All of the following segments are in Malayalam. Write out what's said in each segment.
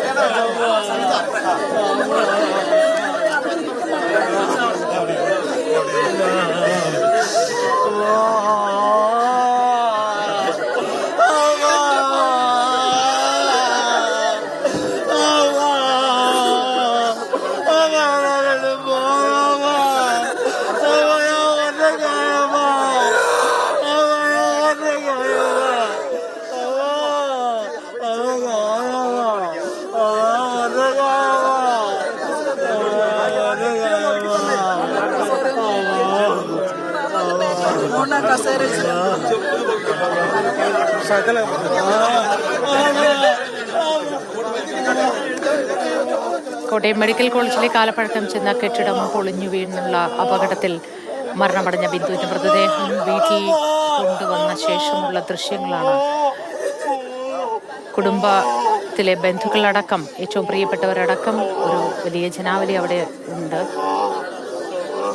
别打招呼了别打招呼了。കോട്ടയം മെഡിക്കൽ കോളേജിലെ കാലപ്പഴക്കം ചെന്ന കെട്ടിടം പൊളിഞ്ഞു വീണുള്ള അപകടത്തിൽ മരണമടഞ്ഞ ബിന്ദുവിന്റെ മൃതദേഹം വീട്ടിൽ കൊണ്ടുവന്ന ശേഷമുള്ള ദൃശ്യങ്ങളാണ്. കുടുംബത്തിലെ ബന്ധുക്കളടക്കം ഏറ്റവും പ്രിയപ്പെട്ടവരടക്കം ഒരു വലിയ ജനാവലി അവിടെ ഉണ്ട്.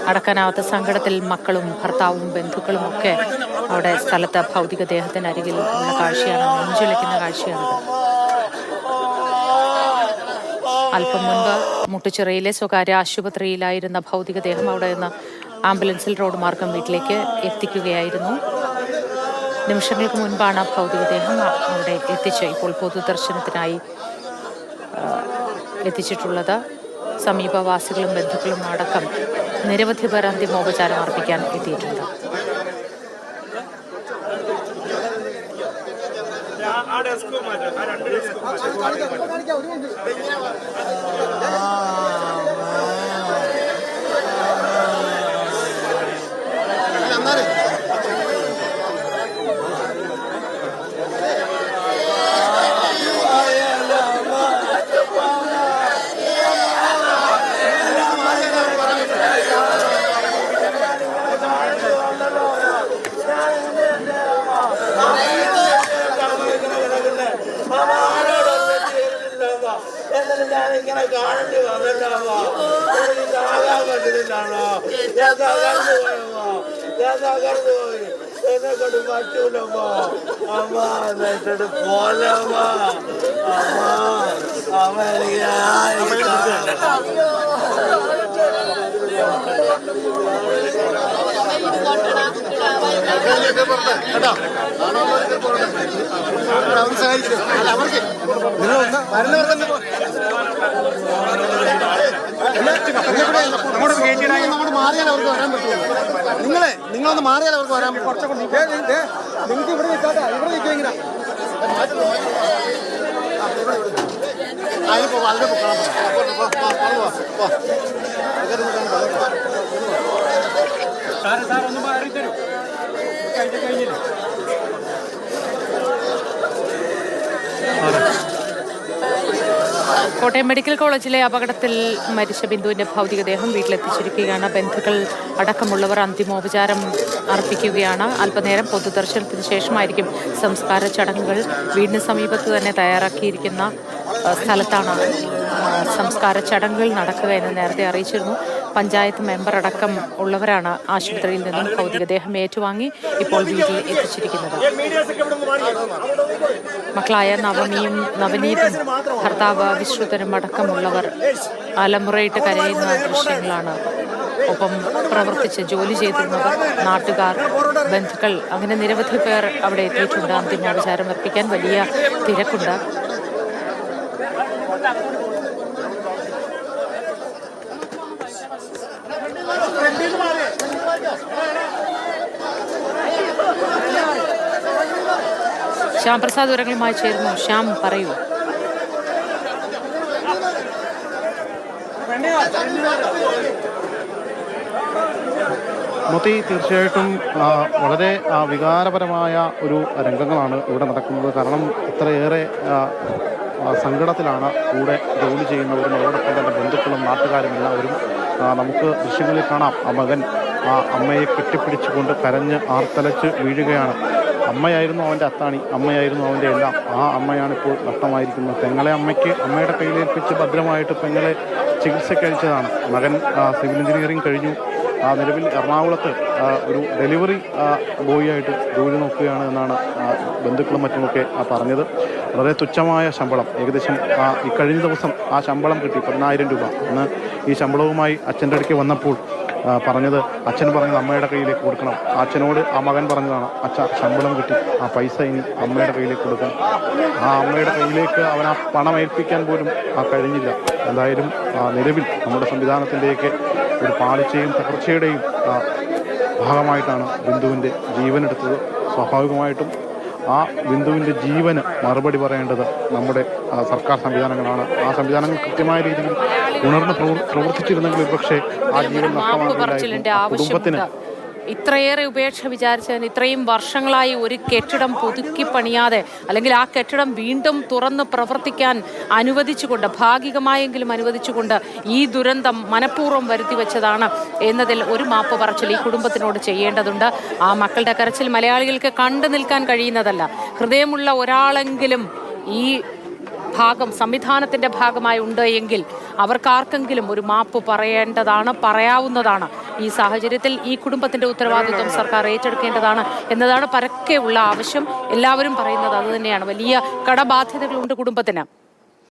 അടക്കാനാവാത്ത സങ്കടത്തിൽ മക്കളും ഭർത്താവും ബന്ധുക്കളും ഒക്കെ അവിടെ സ്ഥലത്ത് ഭൗതിക അരികിൽ ഉള്ള കാഴ്ചയാണ് നെഞ്ചിളിക്കുന്ന കാഴ്ചയാണ് അല്പം മുൻപ് മുട്ടുചിറയിലെ സ്വകാര്യ ആശുപത്രിയിലായിരുന്ന ഭൗതിക ദേഹം അവിടെ നിന്ന് ആംബുലൻസിൽ റോഡ് മാർഗം വീട്ടിലേക്ക് എത്തിക്കുകയായിരുന്നു. നിമിഷങ്ങൾക്ക് മുൻപാണ് ഭൗതിക ദേഹം അവിടെ എത്തിച്ച് ഇപ്പോൾ പൊതുദർശനത്തിനായി എത്തിച്ചിട്ടുള്ളത്. സമീപവാസികളും ബന്ധുക്കളും അടക്കം നിരവധി പേർ അന്തിമോപചാരം അർപ്പിക്കാൻ എത്തിയിട്ടുണ്ട്. എന്നിട്ട് ഞാനിങ്ങനെ കാണേണ്ടി വന്നിട്ടാണോ താകാൻ പറ്റുന്നില്ലാണോ? ഞാൻ തകർന്നു പോയമ്മോ ഞാൻ തകർന്നു പോയി. എന്നെ കൊണ്ട് പറ്റൂലമ്മോ അമ്മ എന്നിട്ട് പോലമ്മ അമ്മ അമ്മ എനിക്ക് ആയിരിക്കും മാറിയാൽ അവർക്ക് വരാൻ നിങ്ങളെ നിങ്ങളൊന്ന് മാറിയാൽ അവർക്ക് വരാൻ പറ്റും. നിങ്ങൾക്ക് ഇവിടെ നിൽക്കാതെ ഇവിടെ നിൽക്കുക അതിലിപ്പോ വളരെ പൊക്കണം കോട്ടയം മെഡിക്കൽ കോളേജിലെ അപകടത്തിൽ മരിച്ച ബിന്ദുവിന്റെ ഭൗതികദേഹം വീട്ടിലെത്തിച്ചിരിക്കുകയാണ്. ബന്ധുക്കൾ അടക്കമുള്ളവർ അന്തിമോപചാരം അർപ്പിക്കുകയാണ്. അല്പനേരം പൊതുദർശനത്തിന് ശേഷമായിരിക്കും സംസ്കാര ചടങ്ങുകൾ. വീടിന് സമീപത്ത് തന്നെ തയ്യാറാക്കിയിരിക്കുന്ന സ്ഥലത്താണ് സംസ്കാര ചടങ്ങുകൾ നടക്കുക എന്ന് നേരത്തെ അറിയിച്ചിരുന്നു. പഞ്ചായത്ത് മെമ്പർ അടക്കം ഉള്ളവരാണ് ആശുപത്രിയിൽ നിന്നും ഭൗതികദേഹം ഏറ്റുവാങ്ങി ഇപ്പോൾ വീട്ടിൽ എത്തിച്ചിരിക്കുന്നത്. മക്കളായ നവമിയും നവനീതും ഭർത്താവ് വിശ്രുതനും അടക്കമുള്ളവർ അലമുറയിട്ട് കരയുന്ന ദൃശ്യങ്ങളാണ്. ഒപ്പം പ്രവർത്തിച്ച് ജോലി ചെയ്തിരുന്നവർ നാട്ടുകാർ ബന്ധുക്കൾ അങ്ങനെ നിരവധി പേർ അവിടെ എത്തിയിട്ടുണ്ട്. അന്തിമോപചാരം അർപ്പിക്കാൻ വലിയ തിരക്കുണ്ട്. ശ്യാം പ്രസാദ് വിവരങ്ങളുമായി ചേരുന്നു. ശ്യാം പറയൂ. മൊത്തി തീർച്ചയായിട്ടും വളരെ വികാരപരമായ ഒരു രംഗങ്ങളാണ് ഇവിടെ നടക്കുന്നത്. കാരണം ഇത്രയേറെ സങ്കടത്തിലാണ് കൂടെ ജോലി ചെയ്യുന്നവരും അതോടൊപ്പം തന്നെ ബന്ധുക്കളും നാട്ടുകാരും എല്ലാവരും നമുക്ക് ദൃശ്യങ്ങളിൽ കാണാം. ആ മകൻ ആ അമ്മയെ കെട്ടിപ്പിടിച്ചുകൊണ്ട് കരഞ്ഞ് ആർത്തലച്ച് വീഴുകയാണ്. അമ്മയായിരുന്നു അവന്റെ അത്താണി അമ്മയായിരുന്നു അവന്റെ എല്ലാം. ആ അമ്മയാണ് ഇപ്പോൾ നഷ്ടമായിരിക്കുന്നത്. പെങ്ങളെ അമ്മയ്ക്ക് അമ്മയുടെ കയ്യിലേൽപ്പിച്ച് ഭദ്രമായിട്ട് പെങ്ങളെ ചികിത്സയ്ക്ക് അയച്ചതാണ്. മകൻ സിവിൽ എഞ്ചിനീയറിംഗ് കഴിഞ്ഞു. ആ, നിലവിൽ എറണാകുളത്ത് ഒരു ഡെലിവറി ബോയ് ആയിട്ട് ജോലി നോക്കുകയാണ് എന്നാണ് ബന്ധുക്കളും മറ്റുമൊക്കെ പറഞ്ഞത്. വളരെ തുച്ഛമായ ശമ്പളം. ഏകദേശം ആ, കഴിഞ്ഞ ദിവസം ആ ശമ്പളം കിട്ടി പതിനായിരം രൂപ. അന്ന് ഈ ശമ്പളവുമായി അച്ഛന്റെ അടുക്ക് വന്നപ്പോൾ പറഞ്ഞത് അച്ഛൻ പറഞ്ഞത് അമ്മയുടെ കയ്യിലേക്ക് കൊടുക്കണം. അച്ഛനോട് ആ മകൻ പറഞ്ഞതാണ് അച്ഛ ശമ്പളം കിട്ടി ആ പൈസ ഇനി അമ്മയുടെ കയ്യിലേക്ക് കൊടുക്കണം. ആ അമ്മയുടെ കയ്യിലേക്ക് അവൻ ആ പണം ഏൽപ്പിക്കാൻ പോലും ആ കഴിഞ്ഞില്ല. എന്തായാലും നിലവിൽ നമ്മുടെ സംവിധാനത്തിന്റെയൊക്കെ ഒരു പാളിച്ചയും തകർച്ചയുടെയും ഭാഗമായിട്ടാണ് ബിന്ദുവിന്റെ ജീവനെടുത്തത്. സ്വാഭാവികമായിട്ടും ആ ബിന്ദുവിന്റെ ജീവന് മറുപടി പറയേണ്ടത് നമ്മുടെ സർക്കാർ സംവിധാനങ്ങളാണ്. ആ സംവിധാനങ്ങൾ കൃത്യമായ രീതിയിൽ ഉണർന്ന് പ്രവർത്തിച്ചിരുന്നെങ്കിൽ പക്ഷേ ആ ജീവൻ നഷ്ടമാകില്ലായിരുന്നു. കുടുംബത്തിന് ഇത്രയേറെ ഉപേക്ഷ വിചാരിച്ചതിന് ഇത്രയും വർഷങ്ങളായി ഒരു കെട്ടിടം പുതുക്കി പണിയാതെ അല്ലെങ്കിൽ ആ കെട്ടിടം വീണ്ടും തുറന്ന് പ്രവർത്തിക്കാൻ അനുവദിച്ചുകൊണ്ട് ഭാഗികമായെങ്കിലും അനുവദിച്ചുകൊണ്ട് ഈ ദുരന്തം മനഃപൂർവം വരുത്തി വെച്ചതാണ് എന്നതിൽ ഒരു മാപ്പ് പറച്ചിൽ ഈ കുടുംബത്തിനോട് ചെയ്യേണ്ടതുണ്ട്. ആ മക്കളുടെ കരച്ചിൽ മലയാളികൾക്ക് കണ്ടു നിൽക്കാൻ കഴിയുന്നതല്ല. ഹൃദയമുള്ള ഒരാളെങ്കിലും ഈ ഭാഗം സംവിധാനത്തിന്റെ ഭാഗമായി ഉണ്ട് എങ്കിൽ അവർക്കാർക്കെങ്കിലും ഒരു മാപ്പ് പറയേണ്ടതാണ് പറയാവുന്നതാണ്. ഈ സാഹചര്യത്തിൽ ഈ കുടുംബത്തിന്റെ ഉത്തരവാദിത്വം സർക്കാർ ഏറ്റെടുക്കേണ്ടതാണ് എന്നതാണ് പരക്കെയുള്ള ആവശ്യം. എല്ലാവരും പറയുന്നത് അതുതന്നെയാണ് വലിയ കടബാധ്യതകളുണ്ട് കുടുംബത്തിന്.